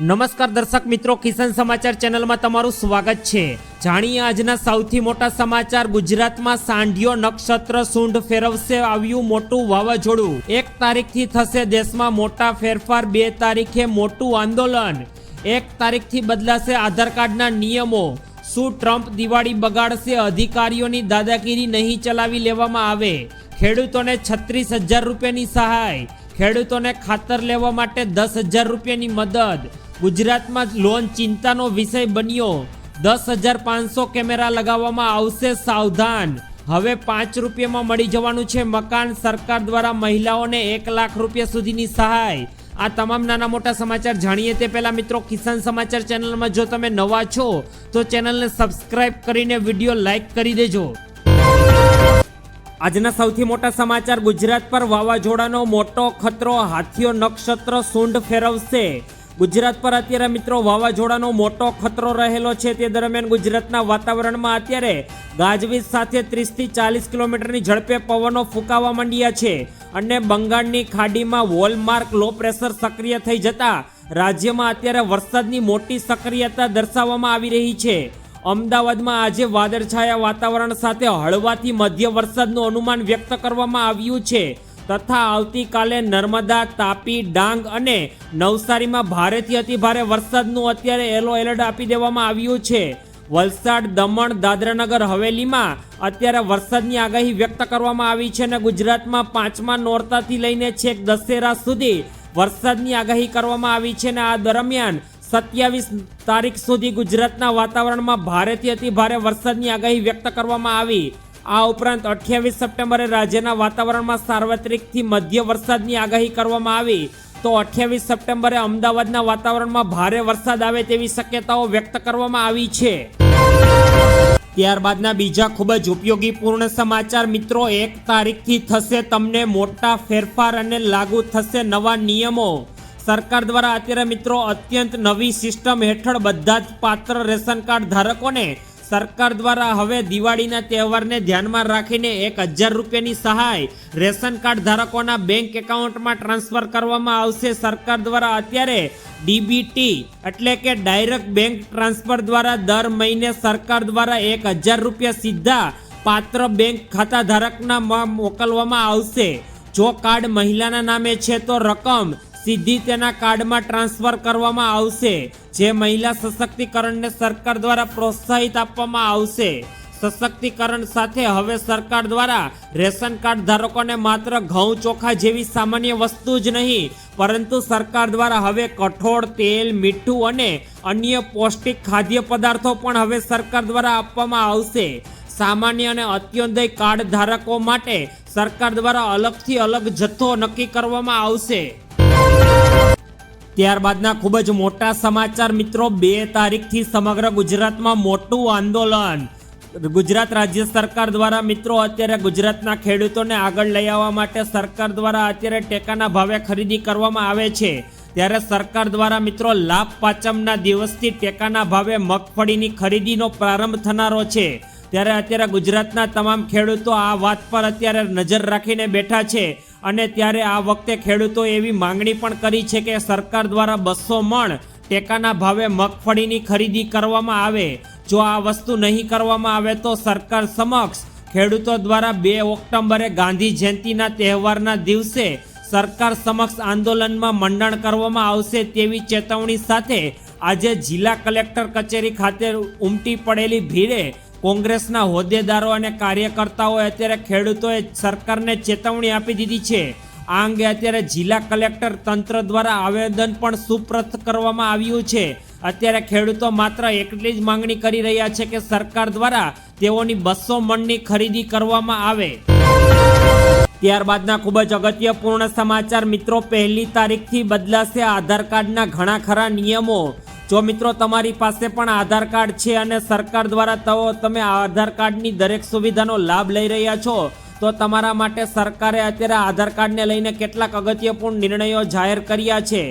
નમસ્કાર દર્શક મિત્રો, કિસાન સમાચાર ચેનલમાં તમારું સ્વાગત છે. જાણીએ આજના સૌથી મોટા સમાચાર. ગુજરાતમાં સાંઢિયો નક્ષત્ર સૂંઢ ફેરવશે આવ્યું મોટું વાવાઝોડું. એક તારીખથી થશે દેશમાં મોટા ફેરફાર, બે તારીખે મોટું આંદોલન. એક તારીખથી બદલાશે આધાર કાર્ડના નિયમો. શું ટ્રમ્પ દિવાળી બગાડશે? અધિકારીઓની દાદાગીરી નહીં ચલાવી લેવામાં આવે. ખેડૂતોને છત્રીસ હજાર રૂપિયાની સહાય. ખેડૂતોને ખાતર લેવા માટે દસ હજાર રૂપિયાની મદદ. ગુજરાતમાં લોન ચિંતાનો વિષય બન્યો. દસ હજાર પાંચસો કેમેરા લગાવવામાં આવશે સાવધાન. હવે પાંચ રૂપિયામાં મળી જવાનું છે મકાન. સરકાર દ્વારા મહિલાઓને એક લાખ રૂપિયા સુધીની સહાય. આ તમામ નાના મોટા સમાચાર જાણીએ તે પહેલાં મિત્રો કિસાન સમાચાર ચેનલમાં જો તમે નવા છો, તો ચેનલને સબસ્ક્રાઇબ કરીને વીડિયો લાઈક કરી દેજો. આજના સૌથી મોટા સમાચાર ગુજરાત પર વાવાઝોડાનો મોટો ખતરો, હાથીઓ નક્ષત્ર સૂંઢ ફેરવશે. ગુજરાત પર અત્યારે મિત્રો વાવાઝોડાનો મોટો ખતરો રહેલો છે. તે દરમિયાન ગુજરાતના વાતાવરણમાં અત્યારે ગાજવીજ સાથે ત્રીસથી ચાલીસ કિલોમીટરની ઝડપે પવનો ફૂંકાવા માંડ્યા છે અને બંગાળની ખાડીમાં વોલમાર્ક લો પ્રેશર સક્રિય થઈ જતા રાજ્યમાં અત્યારે વરસાદની મોટી સક્રિયતા દર્શાવવામાં આવી રહી છે. અમદાવાદમાં આજે વાદળછાયા વાતાવરણ સાથે હળવાથી મધ્ય વરસાદનું અનુમાન વ્યક્ત કરવામાં આવ્યું છે. તથા આવતીકાલે નર્મદા, તાપી, ડાંગ અને નવસારીમાં ભારેથી અતિ ભારે વરસાદનું અત્યારે યલો એલર્ટ આપી દેવામાં આવ્યું છે. વલસાડ, દમણ, દાદરાનગર, હવેલીમાં અત્યારે વરસાદની આગાહી વ્યક્ત કરવામાં આવી છે અને ગુજરાતમાં પાંચમા નોરતાથી લઈને છેક દશેરા સુધી વરસાદની આગાહી કરવામાં આવી છે અને આ દરમિયાન સત્યાવીસ તારીખ સુધી ગુજરાતના વાતાવરણમાં ભારેથી અતિ ભારે વરસાદની આગાહી વ્યક્ત કરવામાં આવી. આ ઉપરાંત અઠ્યાવીસ સપ્ટેમ્બરે રાજ્યના વાતાવરણમાં સાર્વત્રિકથી મધ્ય વરસાદની આગાહી કરવામાં આવી. તો અઠ્યાવીસ સપ્ટેમ્બરે અમદાવાદના વાતાવરણમાં ભારે વરસાદ આવે તેવી શક્યતાઓ વ્યક્ત કરવામાં આવી છે. ત્યારબાદના બીજા ખૂબ જ ઉપયોગી પૂર્ણ સમાચાર મિત્રો, એક તારીખથી થશે તમને મોટા ફેરફાર અને લાગુ થશે નવા નિયમો. સરકાર દ્વારા અત્યારે મિત્રો અત્યંત નવી સિસ્ટમ હેઠળ બધા જ પાત્ર રેશન કાર્ડ ધારકોને સરકાર દ્વારા હવે દિવાળીના તહેવારને ધ્યાનમાં રાખીને એક હજાર રૂપિયાની સહાય રેશન કાર્ડ ધારકોના બેંક એકાઉન્ટમાં ટ્રાન્સફર કરવામાં આવશે. સરકાર દ્વારા અત્યારે ડીબીટી એટલે કે ડાયરેક્ટ બેંક ટ્રાન્સફર દ્વારા દર મહિને સરકાર દ્વારા એક હજાર રૂપિયા સીધા પાત્ર બેંક ખાતા ધારકના મોકલવામાં આવશે. જો કાર્ડ મહિલાના નામે છે તો રકમ સીધી તેના કાર્ડમાં ટ્રાન્સફર કરવામાં આવશે, જે મહિલા સશક્તિકરણને સરકાર દ્વારા પ્રોત્સાહિત આપવામાં આવશે. સશક્તિકરણ સાથે હવે સરકાર દ્વારા રેશન કાર્ડ ધારકોને માત્ર ઘઉં ચોખા જેવી સામાન્ય વસ્તુ જ નહીં, પરંતુ સરકાર દ્વારા હવે કઠોળ, તેલ, મીઠું અને અન્ય પૌષ્ટિક ખાદ્ય પદાર્થો પણ હવે સરકાર દ્વારા આપવામાં આવશે. સામાન્ય અને અત્યોદય કાર્ડ ધારકો માટે સરકાર દ્વારા અલગથી અલગ જથ્થો નક્કી કરવામાં આવશે. ત્યારબાદના ખૂબ જ મોટા સમાચાર મિત્રો, બે તારીખથી સમગ્ર ગુજરાતમાં મોટું આંદોલન. ગુજરાત રાજ્ય સરકાર દ્વારા મિત્રો, અત્યારે ગુજરાતના ખેડૂતોને આગળ લઈ આવવા માટે સરકાર દ્વારા અત્યારે ટેકાના ભાવે ખરીદી કરવામાં આવે છે. ત્યારે સરકાર દ્વારા મિત્રો, લાભ પાંચમના દિવસથી ટેકાના ભાવે મગફળીની ખરીદીનો પ્રારંભ થનારો છે. ત્યારે અત્યારે ગુજરાતના તમામ ખેડૂતો આ વાત પર અત્યારે નજર રાખીને બેઠા છે. અને ત્યારે આ વખતે ખેડૂતો એવી માંગણી પણ કરી છે કે સરકાર દ્વારા બસો મણ ટેકાના ભાવે મગફળીની ખરીદી કરવામાં આવે. જો આ વસ્તુ નહીં કરવામાં આવે તો સરકાર સમક્ષ ખેડૂતો દ્વારા બે ઓક્ટોબરે ગાંધી જયંતિના તહેવારના દિવસે સરકાર સમક્ષ આંદોલનમાં મંડણ કરવામાં આવશે તેવી ચેતવણી સાથે આજે જિલ્લા કલેક્ટર કચેરી ખાતે ઉમટી પડેલી ભીડે કોંગ્રેસના હોદ્દેદારો અને કાર્યકર્તાઓએ અત્યારે ખેડૂતોએ સરકારને ચેતવણી આપી દીધી છે. આ અંગે અત્યારે જિલ્લા કલેક્ટર તંત્ર દ્વારા આવેદન પણ સુપ્રત કરવામાં આવ્યું છે. અત્યારે ખેડૂતો માત્ર એટલી જ માંગણી કરી રહ્યા છે કે સરકાર દ્વારા તેઓની બસો મણની ખરીદી કરવામાં આવે. ત્યારબાદના ખૂબ જ અગત્યપૂર્ણ સમાચાર મિત્રો, પહેલી તારીખથી બદલાશે આધાર કાર્ડના ઘણા ખરા નિયમો. જો મિત્રો, તમારી પાસે પણ આધાર કાર્ડ છે અને સરકાર દ્વારા તો તમે આધાર કાર્ડની દરેક સુવિધાનો લાભ લઈ રહ્યા છો, તો તમારા માટે સરકારે અત્યારે આધાર કાર્ડને લઈને કેટલાક અગત્યપૂર્ણ નિર્ણયો જાહેર કર્યા છે.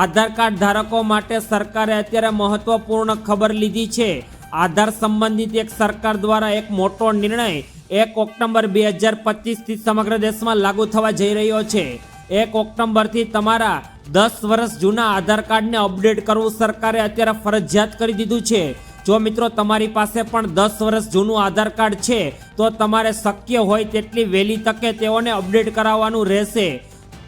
આધાર કાર્ડ ધારકો માટે સરકારે અત્યારે મહત્વપૂર્ણ ખબર લીધી છે. આધાર સંબંધિત એક સરકાર દ્વારા એક મોટો નિર્ણય એક ઓક્ટોબર બે હજાર પચીસથી સમગ્ર દેશમાં લાગુ થવા જઈ રહ્યો છે. એક ઓક્ટોબરથી તમારા દસ વર્ષ જૂના આધાર કાર્ડને અપડેટ કરવું સરકારે અત્યારે ફરજિયાત કરી દીધું છે. જો મિત્રો તમારી પાસે પણ દસ વર્ષ જૂનું આધાર કાર્ડ છે, તો તમારે શક્ય હોય તેટલી વહેલી તકે તેઓને અપડેટ કરાવવાનું રહેશે.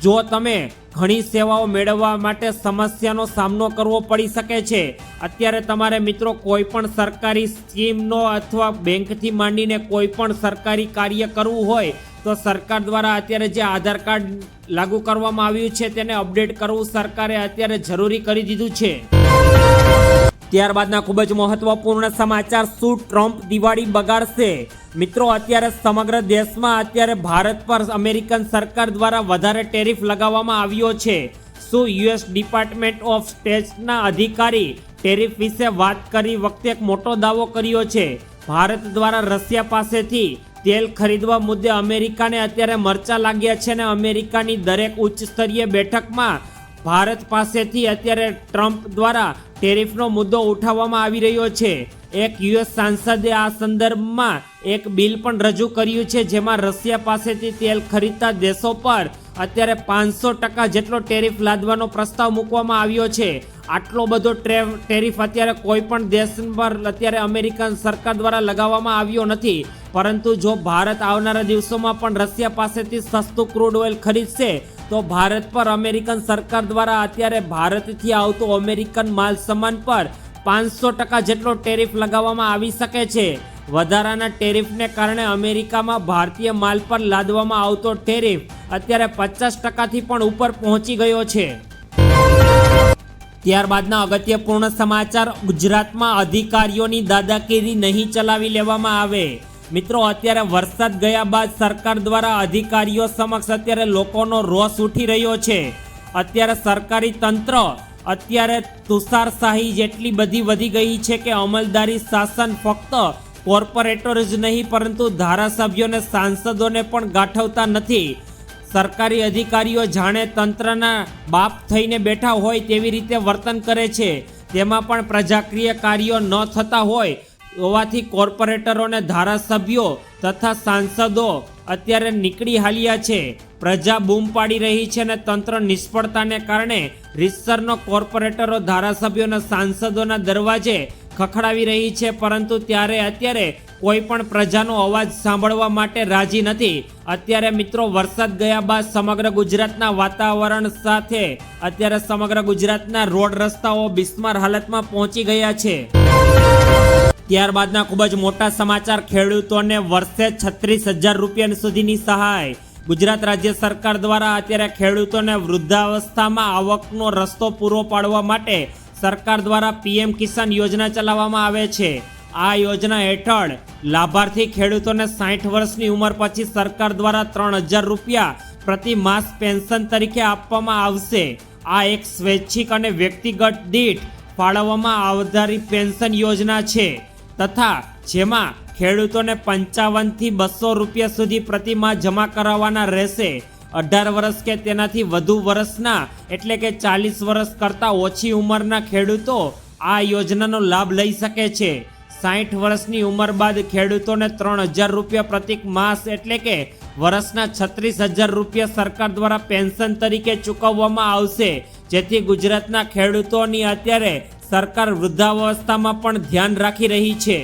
જો તમે ઘણી સેવાઓ મેળવવા માટે સમસ્યાનો સામનો કરવો પડી શકે છે, અત્યારે તમારે મિત્રો કોઈ પણ સરકારી સ્કીમનો અથવા બેંકથી માંડીને કોઈ પણ સરકારી કાર્ય કરવું હોય તો સરકાર દ્વારા અત્યારે જે આધાર કાર્ડ લાગુ કરવામાં આવ્યું છે તેને અપડેટ કરવું સરકારે અત્યારે જરૂરી કરી દીધું છે. ત્યારબાદના ખૂબ જ મહત્વપૂર્ણ સમાચાર, શું ટ્રમ્પ દિવાળી બગાડશે? મિત્રો, અત્યારે સમગ્ર દેશમાં અત્યારે ભારત પર અમેરિકન સરકાર દ્વારા વધારે ટેરિફ લગાવવામાં આવ્યો છે. શું યુએસ ડિપાર્ટમેન્ટ ઓફ સ્ટેટના અધિકારી ટેરિફ વિશે વાત કરી વખતે એક મોટો દાવો કર્યો છે? ભારત દ્વારા રશિયા પાસેથી તેલ ખરીદવા મુદ્દે અમેરિકાને અત્યારે મરચા લાગ્યા છે અને અમેરિકાની દરેક ઉચ્ચ સ્તરીય બેઠકમાં ભારત પાસેથી અત્યારે ટ્રમ્પ દ્વારા ટેરિફનો મુદ્દો ઉઠાવવામાં આવી રહ્યો છે. એક યુએસ સાંસદે આ સંદર્ભમાં એક બિલ પણ રજૂ કર્યું છે જેમાં રશિયા પાસેથી તેલ ખરીદતા દેશો પર અત્યારે પાંચસો ટકા જેટલો ટેરિફ લાદવાનો પ્રસ્તાવ મૂકવામાં આવ્યો છે. આટલો બધો ટ્રે- ટેરિફ અત્યારે કોઈ પણ દેશ પર અત્યારે અમેરિકન સરકાર દ્વારા લગાવવામાં આવ્યો નથી. પરંતુ જો ભારત આવનારા દિવસોમાં પણ રશિયા પાસેથી સસ્તું ક્રૂડ ઓઇલ ખરીદશે, તો ભારત પર અમેરિકન સરકાર દ્વારા અત્યારે ભારતથી આવતો અમેરિકન માલ સામાન પર પાંચસો ટકા જેટલો ટેરિફ લગાવવામાં આવી શકે છે. વધારાના ટેરિફને કારણે અમેરિકામાં ભારતીય માલ પર લાદવામાં આવતો ટેરિફ અત્યારે પચાસ ટકાથી પણ ઉપર પહોંચી ગયો છે. ત્યારબાદના અગત્યપૂર્ણ સમાચાર, ગુજરાતમાં અધિકારીઓની દાદાગીરી નહીં ચલાવી લેવામાં આવે. મિત્રો, અત્યારે વરસાદ ગયા બાદ સરકાર દ્વારા અધિકારીઓ સમક્ષ અત્યારે લોકોનો રોષ ઉઠી રહ્યો છે. અત્યારે સરકારી તંત્ર અત્યારે તુષારશાહી જેટલી બધી વધી ગઈ છે કે અમલદારી શાસન ફક્ત કોર્પોરેટર જ નહીં, પરંતુ ધારાસભ્યોને, સાંસદોને પણ ગાંઠવતા નથી. સરકારી અધિકારીઓ જાણે તંત્રના બાપ થઈને બેઠા હોય તેવી રીતે વર્તન કરે છે. તેમાં પણ પ્રજાકીય કાર્યો ન થતા હોય હોવાથી કોર્પોરેટરોને ધારાસભ્યો તથા સાંસદો અત્યારે નીકળી હાલ્યા છે. પ્રજા બૂમ પાડી રહી છે અને તંત્ર નિષ્ફળતાને કારણે રીતસરનો કોર્પોરેટરો ધારાસભ્યોના સાંસદોના દરવાજે ખખડાવી રહી છે. પરંતુ ત્યારે અત્યારે કોઈ પણ પ્રજાનો અવાજ સાંભળવા માટે રાજી નથી. અત્યારે મિત્રો વરસાદ ગયા બાદ સમગ્ર ગુજરાતના વાતાવરણ સાથે અત્યારે સમગ્ર ગુજરાતના રોડ રસ્તાઓ બિસ્માર હાલતમાં પહોંચી ગયા છે. ત્યારબાદના ખૂબ જ મોટા સમાચાર ખેડૂતોને વર્ષે છત્રીસ હજાર રૂપિયા સુધીની સહાય. ગુજરાત રાજ્ય સરકાર દ્વારા અત્યારે ખેડૂતોને વૃદ્ધાવસ્થામાં આવકનો રસ્તો પૂરો પાડવા માટે સરકાર દ્વારા પીએમ કિસાન યોજના ચલાવવામાં આવે છે. આ યોજના હેઠળ લાભાર્થી ખેડૂતોને સાઠ વર્ષની ઉંમર પછી સરકાર દ્વારા ત્રણ હજાર રૂપિયા પ્રતિ માસ પેન્શન તરીકે આપવામાં આવશે. આ એક સ્વૈચ્છિક અને વ્યક્તિગત દીઠ ફાળવવામાં આવનારી પેન્શન યોજના છે તથા જેમાં ખેડૂતોને પંચાવનથી બસો રૂપિયા સુધી પ્રતિમાહ જમા કરાવવાના રહેશે. અઢાર વર્ષ કે તેનાથી વધુ વર્ષના એટલે કે ચાલીસ વર્ષ કરતાં ઓછી ઉંમરના ખેડૂતો આ યોજનાનો લાભ લઈ શકે છે. સાઠ વર્ષની ઉંમર બાદ ખેડૂતોને ત્રણ હજાર રૂપિયા પ્રતિક માસ એટલે કે વર્ષના છત્રીસ હજાર રૂપિયા સરકાર દ્વારા પેન્શન તરીકે ચૂકવવામાં આવશે, જેથી ગુજરાતના ખેડૂતોની અત્યારે સરકાર વૃદ્ધાવસ્થામાં પણ ધ્યાન રાખી રહી છે.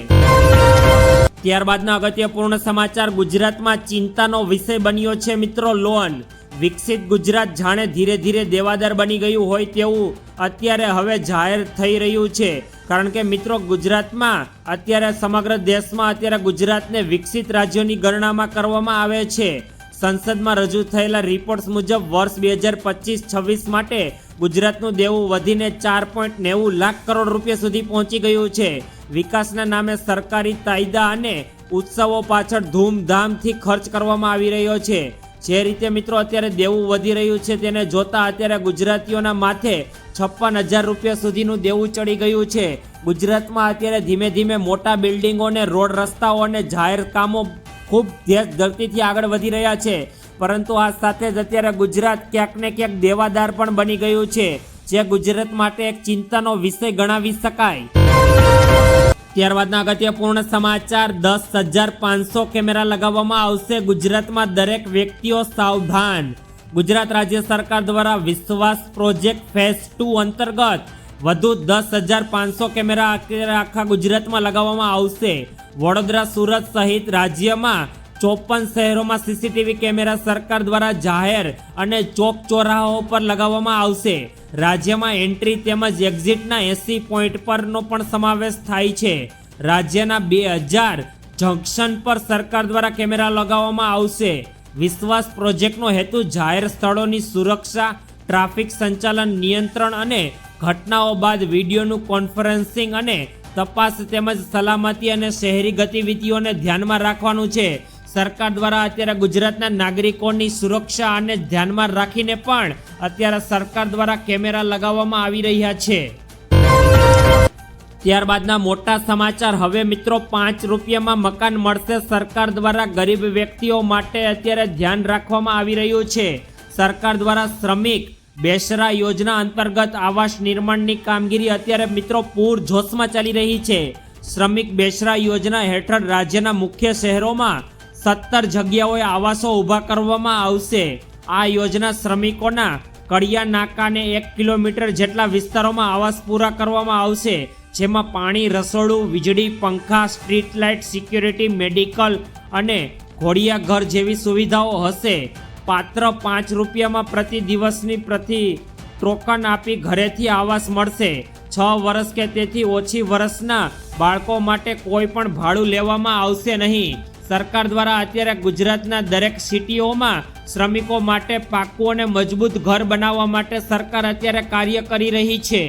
ત્યારબાદના અગત્યપૂર્ણ સમાચાર ગુજરાતમાં ચિંતાનો વિષય બન્યો છે મિત્રો, લોન. વિકસિત ગુજરાત જાણે ધીરે ધીરે દેવાદાર બની ગયું હોય તેવું અત્યારે હવે જાહેર થઈ રહ્યું છે. કારણ કે મિત્રો, ગુજરાતમાં અત્યારે સમગ્ર દેશમાં અત્યારે ગુજરાતને વિકસિત રાજ્યોની ગણનામાં કરવામાં આવે છે. સંસદમાં રજૂ થયેલા રિપોર્ટ્સ મુજબ વર્ષ બે હજાર પચીસ છવ્વીસ માટે ગુજરાતનું દેવું વધીને ચાર પોઈન્ટ નેવું લાખ કરોડ રૂપિયા સુધી પહોંચી ગયું છે. વિકાસના નામે સરકારી કાયદા અને ઉત્સવો પાછળ ધૂમધામથી ખર્ચ કરવામાં આવી રહ્યો છે. જે રીતે મિત્રો અત્યારે દેવું વધી રહ્યું છે તેને જોતા અત્યારે ગુજરાતીઓના માથે છપ્પન હજાર રૂપિયા સુધીનું દેવું ચડી ગયું છે. ગુજરાતમાં અત્યારે ધીમે ધીમે મોટા બિલ્ડિંગોને, રોડ રસ્તાઓ અને જાહેર કામો ખૂબ તેજ ધરતીથી આગળ વધી રહ્યા છે. પરંતુ આ સાથે જ અત્યારે ગુજરાત ક્યાંક ને ક્યાંક દેવાદાર પણ બની ગયું છે. જે ગુજરાત માટે એક ચિંતાનો વિષય ગણાવી શકાય. ત્યારબાદના અગત્યપૂર્ણ સમાચાર, દસ હજાર પાંચસો કેમેરા લગાવવામાં આવશે ગુજરાતમાં દરેક વ્યક્તિઓ સાવધાન. ગુજરાત રાજ્ય સરકાર દ્વારા વિશ્વાસ પ્રોજેક્ટ ફેઝ ટુ અંતર્ગત વધુ દસ હજાર પાંચસો કેમેરા આખા ગુજરાતમાં લગાવવામાં આવશે. વડોદરા, સુરત સહિત રાજ્યમાં ચોપન શહેરોમાં સીસીટીવી કેમેરા સરકાર દ્વારા જાહેર અને ચોક ચોરાહાઓ પર લગાવવામાં આવશે. રાજ્યમાં એન્ટ્રી તેમજ એક્ઝિટના એસી પોઈન્ટ પરનો પણ સમાવેશ થાય છે. રાજ્યના બે હજાર જંકશન પર સરકાર દ્વારા કેમેરા લગાવવામાં આવશે. વિશ્વાસ પ્રોજેક્ટનો હેતુ જાહેર સ્થળોની સુરક્ષા, ટ્રાફિક સંચાલન નિયંત્રણ અને ઘટનાઓ બાદ વિડીયોનું કોન્ફરન્સિંગ અને તપાસ તેમજ સલામતી અને શહેરી ગતિવિધિઓને ધ્યાનમાં રાખવાનું છે. સરકાર દ્વારા અત્યારે ગુજરાતના નાગરિકોની સુરક્ષા અને ધ્યાનમાં રાખીને પણ અત્યારે સરકાર દ્વારા કેમેરા લગાવવામાં આવી રહ્યા છે. ત્યારબાદના મોટા સમાચાર. હવે મિત્રો પાંચ રૂપિયામાં મકાન મળશે. સરકાર દ્વારા ગરીબ વ્યક્તિઓ માટે અત્યારે ધ્યાન રાખવામાં આવી રહ્યું છે. સરકાર દ્વારા શ્રમિક બેસરા યોજના અંતર્ગત આવાસ નિર્માણની કામગીરી અત્યારે મિત્રો પૂર જોશમાં ચાલી રહી છે. શ્રમિક બેસરા યોજના હેઠળ રાજ્યના મુખ્ય શહેરોમાં સત્તર જગ્યાઓએ આવાસો ઊભા કરવામાં આવશે. આ યોજના શ્રમિકોના કડિયા નાકાને એક કિલોમીટર જેટલા વિસ્તારોમાં આવાસ પૂરા કરવામાં આવશે, જેમાં પાણી, રસોડું, વીજળી, પંખા, સ્ટ્રીટ લાઇટ, સિક્યુરિટી, મેડિકલ અને ઘોડિયા ઘર જેવી સુવિધાઓ હશે. પાત્ર પાંચ રૂપિયામાં પ્રતિ દિવસની પ્રતિ ટોકન આપી ઘરેથી આવાસ મળશે. છ વર્ષ કે તેથી ઓછી વર્ષના બાળકો માટે કોઈ પણ ભાડું લેવામાં આવશે નહીં. સરકાર દ્વારા અત્યારે ગુજરાતના દરેક સિટીઓમાં શ્રમિકો માટે પાકું અને મજબૂત ઘર બનાવવા માટે સરકાર અત્યારે કાર્ય કરી રહી છે.